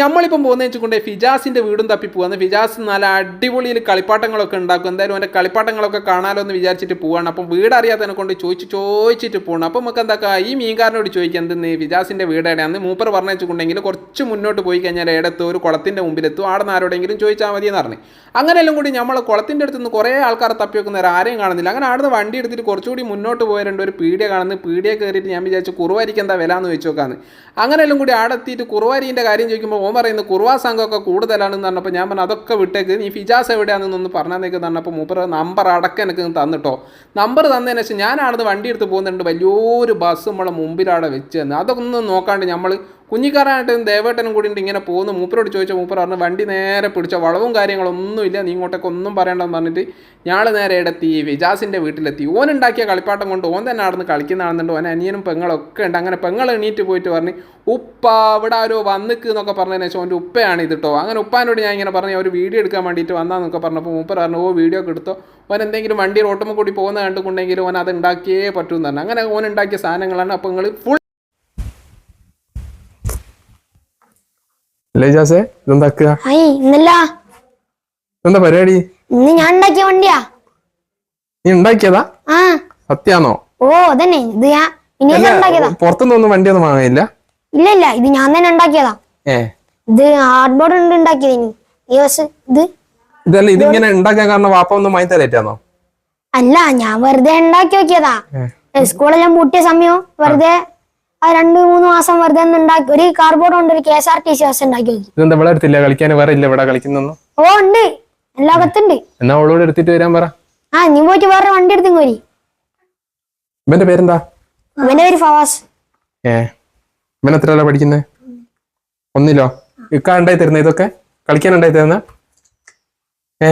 നമ്മളിപ്പം പോകുന്ന വെച്ചുകൊണ്ട് ഫിജാസിന്റെ വീടും തപ്പി പോകുന്നത് ഫിജാസ് നല്ല അടിപൊളിയിൽ കളിപ്പാട്ടങ്ങളൊക്കെ ഉണ്ടാക്കും. എന്തായാലും അവന്റെ കളിപ്പാട്ടങ്ങളൊക്കെ കാണാലോ എന്ന് വിചാരിച്ചിട്ട് പോവാണ്. അപ്പം വീട് അറിയാത്തതിനെ കൊണ്ട് ചോദിച്ച് ചോദിച്ചിട്ട് പോകണം അപ്പം നമുക്ക് എന്താ ഈ മീൻകാരനോട് ചോദിക്കുക എന്തെന്ന് ഫിജാസിന്റെ വീട് അന്ന് മൂപ്പർ പറഞ്ഞു വെച്ചിട്ടുണ്ടെങ്കിൽ കുറച്ച് മുന്നോട്ട് പോയി കഴിഞ്ഞാൽ ഇടത്ത് ഒരു കുളത്തിന്റെ മുമ്പിലെത്തും. അവിടെ നിന്ന് ആരോടെങ്കിലും ചോദിച്ചാൽ മതി എന്ന് പറഞ്ഞു. അങ്ങനെയെല്ലാം കൂടി നമ്മൾ കുളത്തിന്റെ അടുത്ത് നിന്ന് കുറേ ആൾക്കാർ തപ്പി വെക്കുന്നവർ ആരെയും കാണുന്നില്ല. അങ്ങനെ അവിടുന്ന് വണ്ടി എടുത്തിട്ട് കുറച്ചുകൂടി മുന്നോട്ട് പോയാലുണ്ട് ഒരു പീഡിയ കാണുന്നു. പീഡിയ കയറിയിട്ട് ഞാൻ വിചാരിച്ചു കുറുവാരിക്ക് എന്താ വില എന്ന് വെച്ച് നോക്കാന്ന്. അങ്ങനെയെല്ലാം കൂടി ആടെത്തിയിട്ട് എത്തിയിട്ട് കാര്യം ചോദിക്കുമ്പോൾ ഓൻ പറയുന്നത് കുറുവാ സംഘമൊക്കെ കൂടുതലാണെന്ന് പറഞ്ഞപ്പോൾ ഞാൻ പറഞ്ഞു അതൊക്കെ വിട്ടേക്ക്. നീ ഫിജാസ് എവിടെയാണെന്നൊന്ന് പറഞ്ഞേക്ക് പറഞ്ഞപ്പോൾ മൂപ്പർ നമ്പർ അടക്കം എനിക്ക് തന്നിട്ടോ. നമ്പർ തന്നതിന് ശേഷം ഞാനാണെന്ന് വണ്ടി എടുത്ത് പോകുന്നുണ്ട് വലിയൊരു ബസ് നമ്മളെ മുമ്പിലവിടെ വെച്ച് തന്നെ. അതൊന്നും നോക്കാണ്ട് നമ്മൾ കുഞ്ഞിക്കാരനായിട്ടും ദേവേട്ടനും കൂടി ഇങ്ങനെ പോകുന്നു. മൂപ്പരോട് ചോദിച്ചാൽ മൂപ്പർ പറഞ്ഞു വണ്ടി നേരെ പിടിച്ച വളവും കാര്യങ്ങളൊന്നും ഇല്ല നീ ഇങ്ങോട്ടേക്ക് ഒന്നും പറയണ്ടെന്ന് പറഞ്ഞിട്ട് ഞാൾ നേരെ ഇടത്തി വിജാസിന്റെ വീട്ടിലെത്തി. ഓൻ ഉണ്ടാക്കിയ കളിപ്പാട്ടം കൊണ്ട് ഓൻ തന്നെ നടന്ന് കളിക്കുന്നതാണെന്നുണ്ട്. ഓൻ അനിയനും പെങ്ങളൊക്കെ ഉണ്ട്. അങ്ങനെ പെങ്ങൾ എണീറ്റ് പോയിട്ട് പറഞ്ഞ് ഉപ്പ ഇവിടെ ആരോ വന്നിക്ക് എന്നൊക്കെ പറഞ്ഞതിന് ശേഷം ഓന്റെ ഉപ്പയാണ് ഇത് കേട്ടോ അങ്ങനെ ഉപ്പാനോട് ഞാൻ ഇങ്ങനെ പറഞ്ഞു ഒരു വീഡിയോ എടുക്കാൻ വേണ്ടിയിട്ട് വന്നാന്നൊക്കെ പറഞ്ഞപ്പോൾ മൂപ്പർ പറഞ്ഞു ഓ വീഡിയോ ഒക്കെ എടുത്തോ. ഓൻ എന്തെങ്കിലും വണ്ടി റോട്ടുമ്പോൾ കൂടി പോകുന്ന കണ്ടുകൊണ്ടെങ്കിലും ഓൻ അത് ഉണ്ടാക്കിയേ പറ്റുമെന്ന് പറഞ്ഞു. അങ്ങനെ ഓൻ ഉണ്ടാക്കിയ സാധനങ്ങളാണ് അപ്പോൾ നിങ്ങൾ ഫുൾ അല്ലേ ജാസേ? ഇതെന്താക്കുക? അയ് ഇന്നല്ല. എന്താ പരിപാടി? ഇന്ന് ഞാൻ ഉണ്ടാക്കിയ വണ്ടിയാ. നീ ഉണ്ടാക്കിയതാ? ആ. സത്യാണോ? ഓ അതന്നെ. ഇത് ഞാൻ പിന്നെ ഞാൻ ഉണ്ടാക്കിയതാ. പുറത്തുനിന്നൊന്നും വണ്ടിയൊന്നും വാങ്ങിയില്ല ഇല്ല ഇല്ല. ഇത് ഞാൻ തന്നെ ഉണ്ടാക്കിയതാ. ഏ. ഇത് ഹാർഡ് ബോർഡ് ഉണ്ട് ഉണ്ടാക്കിയത് ഇനി ഈ ബസ് ഇത് ഇതല്ല ഇതിങ്ങനെ ഉണ്ടാക്കാൻ കാരണം വാപ്പ ഒന്നും വാങ്ങി തരേറ്റാന്നോ? അല്ല ഞാൻ വെറുതെ ഉണ്ടാക്കി നോക്കിയതാ. സ്കൂളെല്ലാം പൂട്ടിയ സമയം വെറുതെ ആ രണ്ട് മാസം വെറുതെ ഉണ്ടാക്കി ഒരു കാർബോർഡ് കൊണ്ട് ഒരു K S R T C bus ഉണ്ടാക്കി നോക്കി. ഇതെന്താ ഇവിടെ എടുത്തില്ല കളിക്കാൻ വേറെ ഇല്ല ഇവിടെ കളിക്കുന്നൊന്നും? ഓ ഉണ്ട്. എല്ലാ അകത്തുണ്ട്. എന്നാ അവളോട് എടുത്തിട്ട് വരാൻ പറ. ആ നീ പോയിട്ട് വേറെ വണ്ടി എടുത്തും കോരി ഇവന്റെ പേരെന്താ? ഇവന്റെ പേര് ഫവാസ്. ഏ ഇവൻ എത്ര പഠിക്കുന്നത് ഒന്നിലോ? ഇക്ക ഉണ്ടായി തരുന്ന ഇതൊക്കെ? കളിക്കാൻ ഉണ്ടായി തരുന്ന? ഏ.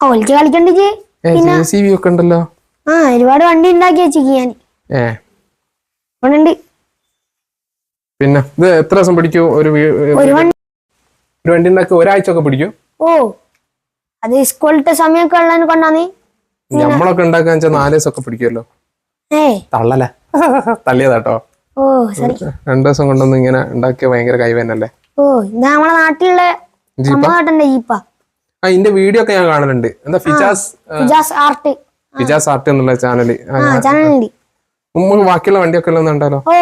ഓൾക്ക് കളിക്കണ്ടിച്ച് ഏ ജെ സി ഒക്കെ ഉണ്ടല്ലോ. ആ ഒരുപാട് വണ്ടി ഉണ്ടാക്കി വെച്ചിക്ക് ഞാൻ. ഏ. ഉണ്ട് പിന്നെ ഇത് എത്ര ദിവസം പിടിക്കൂ? ഒരു ഒരു വണ്ടി ഉണ്ടാക്കി ഒരാഴ്ച ഒക്കെ പിടിക്കും? ഓ അത് സ്കൂളിലത്തെ സമയമൊക്കെ ഉള്ളതിനെ നീ? നമ്മളൊക്കെ ഉണ്ടാക്കാൻ വെച്ചാൽ നാല് ദിവസം ഒക്കെ പിടിക്കുമല്ലോ തള്ളല തള്ളിയതാട്ടോ. ഓ സോറി രണ്ടു ദിവസം കൊണ്ടൊന്നും ഇങ്ങനെ ഉണ്ടാക്കിയ ഭയങ്കര കൈവേനല്ലേ? ഓ ഇത് നമ്മളെ നാട്ടിലുള്ള നാട്ടിന്റെ ജീപ്പാ. ആ ഇതിന്റെ വീഡിയോ ഒക്കെ ഞാൻ കാണലുണ്ട്. എന്താ ഫിജാസ് ഫിജാസ് ആർട്ട്. ഫിജാസ് ആർട്ട് എന്നുള്ള നമുക്ക് ബാക്കിയുള്ള വണ്ടിയൊക്കെ ഉണ്ടല്ലോ ഓ,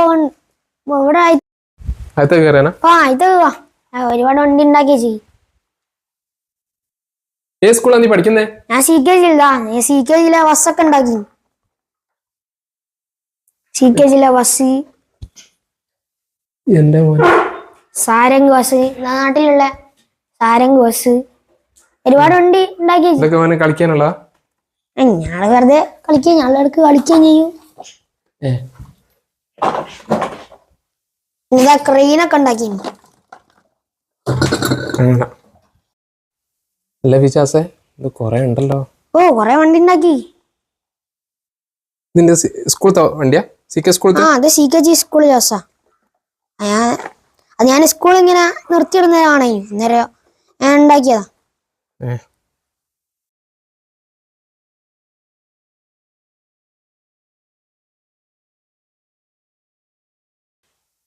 ഇവിടെ ആ ഇത് ആ, ഒരുപാട് വണ്ടി ഉണ്ടാക്കി വെച്ചി ഏത് സ്കൂളാണ് നീ പഠിക്കുന്നേ? ഞാൻ സി കെ ഞാൻ സി കെ ജിയിലെ ബസ്സൊക്കെ ഉണ്ടാക്കി. സി കെ ജിയിലെ ബസ് എന്റെ മോൻ സാരംഗ് ബസ് നാട്ടിലുള്ള സാരംഗ് ബസ് ഒരുപാട് വണ്ടി ഉണ്ടാക്കി ഇതൊക്കെ മോനെ കളിക്കാനുള്ളതാ? ഞങ്ങൾ വെറുതെ കളിക്കുക ഞങ്ങളിടക്ക് കളിക്കുകയും ചെയ്യും. ഇതാ ക്രെയിനൊക്കെ ഉണ്ടാക്കി അല്ല ഫിജാസേ ഇത് കൊറേ ഉണ്ടല്ലോ. ഓ കൊറേ വണ്ടി ഉണ്ടാക്കി. നിന്റെ സ്കൂളത്തെ വണ്ടിയാ? സി കെ ആ സ്കൂളത്തെ അത് സി കെ ജി സ്കൂൾ ജോസാ ഞാൻ അത് ഞാൻ സ്കൂൾ ഇങ്ങനെ നിർത്തിയിടുന്നതാണേ അന്നേരം ഞാൻ ഉണ്ടാക്കിയതാ. ഏ.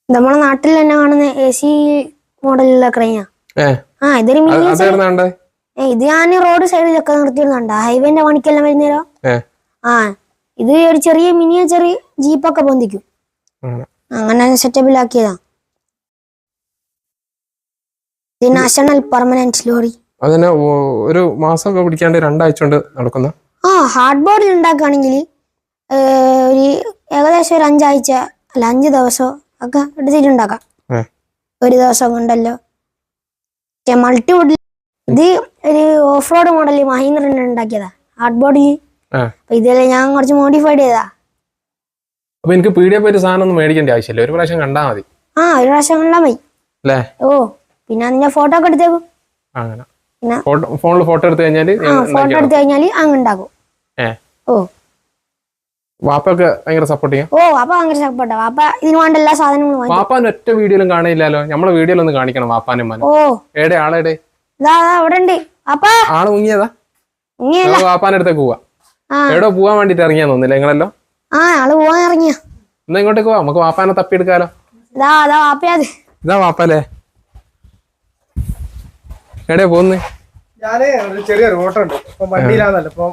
നമ്മുടെ നാട്ടിൽ തന്നെ കാണുന്ന എ സി മോഡലുള്ള ക്രെയിനാ ആ. ഇതൊരു മിനി ഇത് ഞാൻ റോഡ് സൈഡിലൊക്കെ നിർത്തിയിരുന്നുണ്ട് ഹൈവേന്റെ പണിക്കെല്ലാം വരുന്നേരോ? ആ ഇത് ഒരു ചെറിയ മിനിയേച്ചർ ജീപ്പൊക്കെ പൊന്തിക്കും. അങ്ങനെ സെറ്റപ്പിൽ ആക്കിയതാ. ഇത് നാഷണൽ പെർമനന്റ് ലോറി അതിനെ ഒരു മാസമൊക്കെ പിടിക്കാണ്ട് രണ്ടാഴ്ച കൊണ്ട് നടക്കുന്ന? ആ ഹാർഡ് ബോർഡിൽ ഉണ്ടാക്കുകയാണെങ്കിൽ ഒരു ഏകദേശം ഒരു അഞ്ചാഴ്ച അല്ല അഞ്ച് ദിവസം ഒക്കെ എടുത്തിട്ടുണ്ടാക്കാം ഒരു ദിവസം കൊണ്ടല്ലോ. മൾട്ടി മൾട്ടിവുഡിൽ ഇത് ഒരു ഓഫ് റോഡ് മോഡൽ മഹീന്ദ്ര ഉണ്ടാക്കിയതാ. ഹാർഡ് ബോഡി അപ്പൊ ഇതെല്ലാം ഞാൻ കുറച്ച് മോഡിഫൈഡ് ചെയ്താ അപ്പൊ എനിക്ക് പീടിയ പറ്റി സാധനം ഒന്നും മേടിക്കേണ്ട ആവശ്യമില്ല. ഒരു പ്രാവശ്യം കണ്ടാ മതി. ആ ഒരു പ്രാവശ്യം കണ്ടാ മതി. അല്ലേ? ഓ പിന്നെ അതിന്റെ ഫോട്ടോ ഒക്കെ എടുത്തേക്കും. അങ്ങനെ. ഫോണിൽ ഫോട്ടോ എടുത്തു കഴിഞ്ഞാൽ ഫോട്ടോ എടുത്തു കഴിഞ്ഞാൽ അങ്ങ് ഉണ്ടാക്കും. ഓ. വാപ്പൊക്കെ ഭയങ്കര സപ്പോർട്ട് ചെയ്യാം? ഓ വാപ്പ ഭയങ്കര സപ്പോർട്ടാ വാപ്പ ഇതിന് വേണ്ട എല്ലാ സാധനങ്ങളും വാങ്ങി വാപ്പാൻ ഒറ്റ വീഡിയോയിലും കാണില്ലല്ലോ നമ്മളെ വീഡിയോയിലൊന്ന് കാണിക്കണം വാപ്പാനും മനും ഓ. ഏടെ ആളെടെ ഇതാ അവിടെ ഉണ്ട്. വാപ്പ. ആൾ മുങ്ങിയതാ? മുങ്ങിയല്ല. വാപ്പാന്റെ അടുത്തേക്ക് പോവാ. എവിടെ പോവാൻ വേണ്ടിട്ട് ഇറങ്ങിയാ തോന്നില്ല നിങ്ങളല്ലോ? ആ ആൾ പോവാൻ ഇറങ്ങിയ. എന്നാ ഇങ്ങോട്ടേക്ക് പോവാ നമുക്ക് വാപ്പാനെ തപ്പിയെടുക്കാലോ. ഇതാ അതാ. വാപ്പയാത് ഇതാ വാപ്പല്ലേ? എടേ പോകുന്നേ? ഞാനേ ഒരു ചെറിയൊരു ഓട്ടം ഉണ്ട് ഇപ്പൊ വണ്ടിയിലാണല്ലോ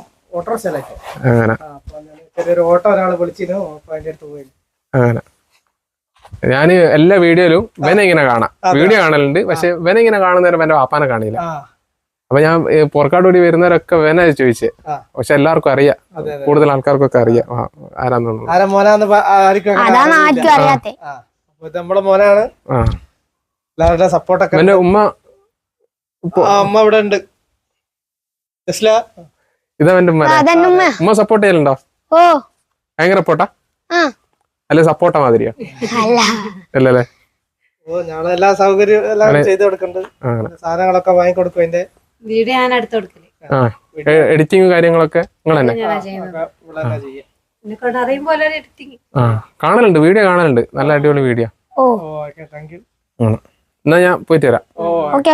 ചെറിയൊരു ഓട്ടോ ഒരാൾ വിളിച്ചിരുന്നു അപ്പൊ അതിന്റെ അടുത്ത് പോയി. അങ്ങനെ. ഞാൻ എല്ലാ വീഡിയോയിലും ഇവനെ ഇങ്ങനെ കാണാം. വീഡിയോ കാണലുണ്ട് പക്ഷെ ഇവനെ ഇങ്ങനെ കാണുന്നേരം എന്റെ വാപ്പാനെ കാണില്ല. ആ. അപ്പൊ ഞാൻ പുറക്കാട് കൂടി വരുന്നവരൊക്കെ ഇവനെ ചോദിച്ചേ. പക്ഷെ എല്ലാവർക്കും അറിയാം. കൂടുതൽ ആൾക്കാർക്കൊക്കെ അറിയാം. ആ, എന്റെ തോന്നുന്നു ആരാ ആർക്കും അങ്ങനെ അതാണ് അറിയില്ല. ആർക്കും അറിയാത്തെ. ആ. അപ്പൊ മോനാണ്. ആ. എല്ലാവരുടെ സപ്പോർട്ടൊക്കെ എന്റെ ഉമ്മ ഉമ്മ ഇവിടെ ഉണ്ട് ഇതാ എന്റെ ഉമ്മ. ഉമ്മ സപ്പോർട്ട് ചെയ്യലുണ്ടോ? ഓ. ഭയങ്കര പൊട്ടാ? അല്ലെ സപ്പോർട്ട മാതിരിയോ? അല്ല. അല്ലല്ലേ? ഓ ഞങ്ങൾ എല്ലാ സൗകര്യം എല്ലാം ചെയ്തു കൊടുക്കുന്നുണ്ട് സാധനങ്ങളൊക്കെ വാങ്ങിക്കൊടുക്കും അതിന്റെ. വീഡിയോ ഞാൻ അടുത്ത് കൊടുക്കൽ എഡിറ്റിംഗ് കാര്യങ്ങളൊക്കെ നിങ്ങൾ തന്നെ ആ. കാണലുണ്ട് വീഡിയോ കാണലുണ്ട്. നല്ല അടിപൊളി വീഡിയോ. എന്നാ ഞാൻ പോയിട്ട് ഓക്കെ.